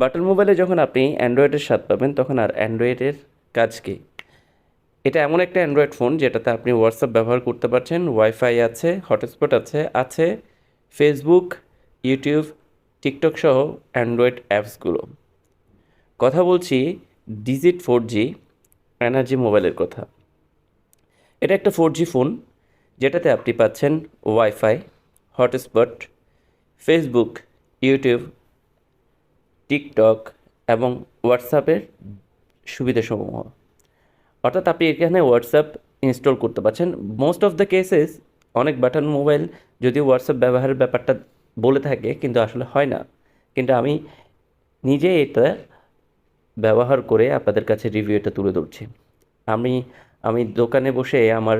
Button মোবাইলে যখন আপনি অ্যান্ড্রয়েডের স্বাদ পাবেন, তখন আর অ্যান্ড্রয়েডের কাজ কী? এটা এমন একটা অ্যান্ড্রয়েড ফোন যেটাতে আপনি হোয়াটসঅ্যাপ ব্যবহার করতে পারছেন ওয়াইফাই আছে, হটস্পট আছে আছে ফেসবুক ইউটিউব টিকটক সহ অ্যান্ড্রয়েড অ্যাপসগুলো। কথা বলছি ডিজিট ফোর জি এনার্জি মোবাইলের কথা। এটা একটা ফোর জি ফোন যেটাতে আপনি পাচ্ছেন WiFi hotspot Facebook YouTube TikTok এবং হোয়াটসঅ্যাপের সুবিধাসমূহ। অর্থাৎ আপনি এখানে হোয়াটসঅ্যাপ ইনস্টল করতে পারছেন। মোস্ট অফ দ্য কেসেস অনেক বাটন মোবাইল যদিও হোয়াটসঅ্যাপ ব্যবহারের ব্যাপারটা বলে থাকে, কিন্তু আসলে হয় না। কিন্তু আমি নিজে এটা ব্যবহার করে আপনাদের কাছে রিভিউটা তুলে ধরছি। আমি আমি দোকানে বসে আমার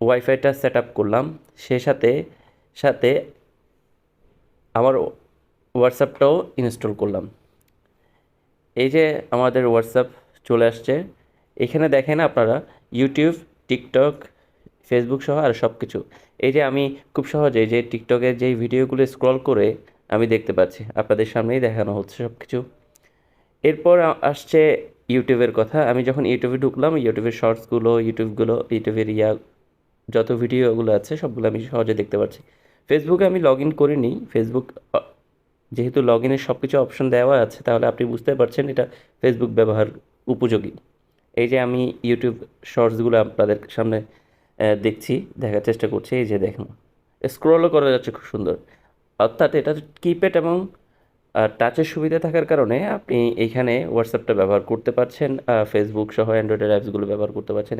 ওয়াইফাইটা সেট আপ করলাম। সে সাথে সাথে আমার হোয়াটসঅ্যাপটাও ইনস্টল করলাম। এই যে আমাদের হোয়াটসঅ্যাপ চলে আসছে, এখানে দেখেন আপনারা ইউটিউব, টিকটক, ফেসবুক সহ আর সব কিছু এই যে আমি খুব সহজে যে টিকটকের যেই ভিডিওগুলো স্ক্রল করে আমি দেখতে পাচ্ছি, আপনাদের সামনেই দেখানো হচ্ছে সব কিছু এরপর আসছে ইউটিউবের কথা। আমি যখন ইউটিউবে ঢুকলাম, ইউটিউবের শর্টসগুলো, ইউটিউবগুলো, ইউটিউবের ইয়া, যত ভিডিওগুলো আছে, সবগুলো আমি সহজে দেখতে পাচ্ছি। ফেসবুকে আমি লগ ইন করিনি, ফেসবুক যেহেতু লগ ইনের সব কিছু অপশন দেওয়া আছে, তাহলে আপনি বুঝতে পারছেন এটা ফেসবুক ব্যবহার উপযোগী। এই যে আমি ইউটিউব শর্টসগুলো আপনাদের সামনে দেখছি, দেখার চেষ্টা করছি, এই যে দেখুন। স্ক্রলও করা যাচ্ছে খুব সুন্দর। অর্থাৎ এটা কিপ্যাড এবং টাচের সুবিধা থাকার কারণে আপনি এইখানে হোয়াটসঅ্যাপটা ব্যবহার করতে পারছেন ফেসবুক সহ অ্যান্ড্রয়েডের অ্যাপসগুলো ব্যবহার করতে পারছেন।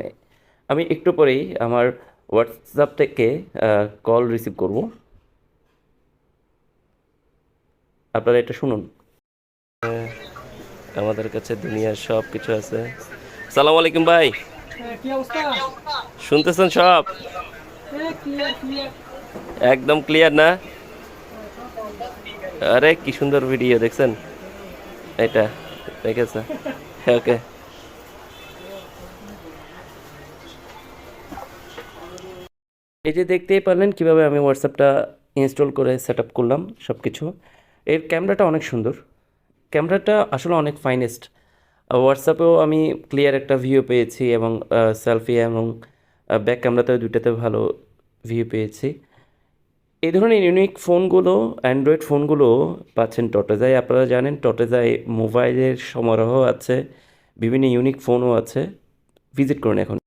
আমি একটু পরেই আমার হোয়াটসঅ্যাপ থেকে কল রিসিভ করব। আপনারা এটা শুনুন। আমাদের কাছে দুনিয়ার সব কিছু আছে। সালাম আলাইকুম ভাই। হ্যাঁ, কি অবস্থা? শুনতেছেন সব। একদম ক্লিয়ার না? আরে কি সুন্দর ভিডিও দেখছেন? এটা দেখেছে ওকে। এই যে দেখতেই পারলেন কীভাবে আমি হোয়াটসঅ্যাপটা ইনস্টল করে সেট আপ করলাম সব কিছু এর ক্যামেরাটা অনেক সুন্দর। ক্যামেরাটা আসলে অনেক ফাইনেস্ট হোয়াটসঅ্যাপেও আমি ক্লিয়ার একটা ভিউ পেয়েছি এবং সেলফি এবং ব্যাক ক্যামেরাতেও দুইটাতে ভালো ভিউ পেয়েছি। এই ধরনের ইউনিক ফোনগুলো অ্যান্ড্রয়েড ফোনগুলো পাচ্ছেন টটেজায় আপনারা জানেন টটেজায় মোবাইলের সমারোহ আছে, বিভিন্ন ইউনিক ফোনও আছে। ভিজিট করুন এখন।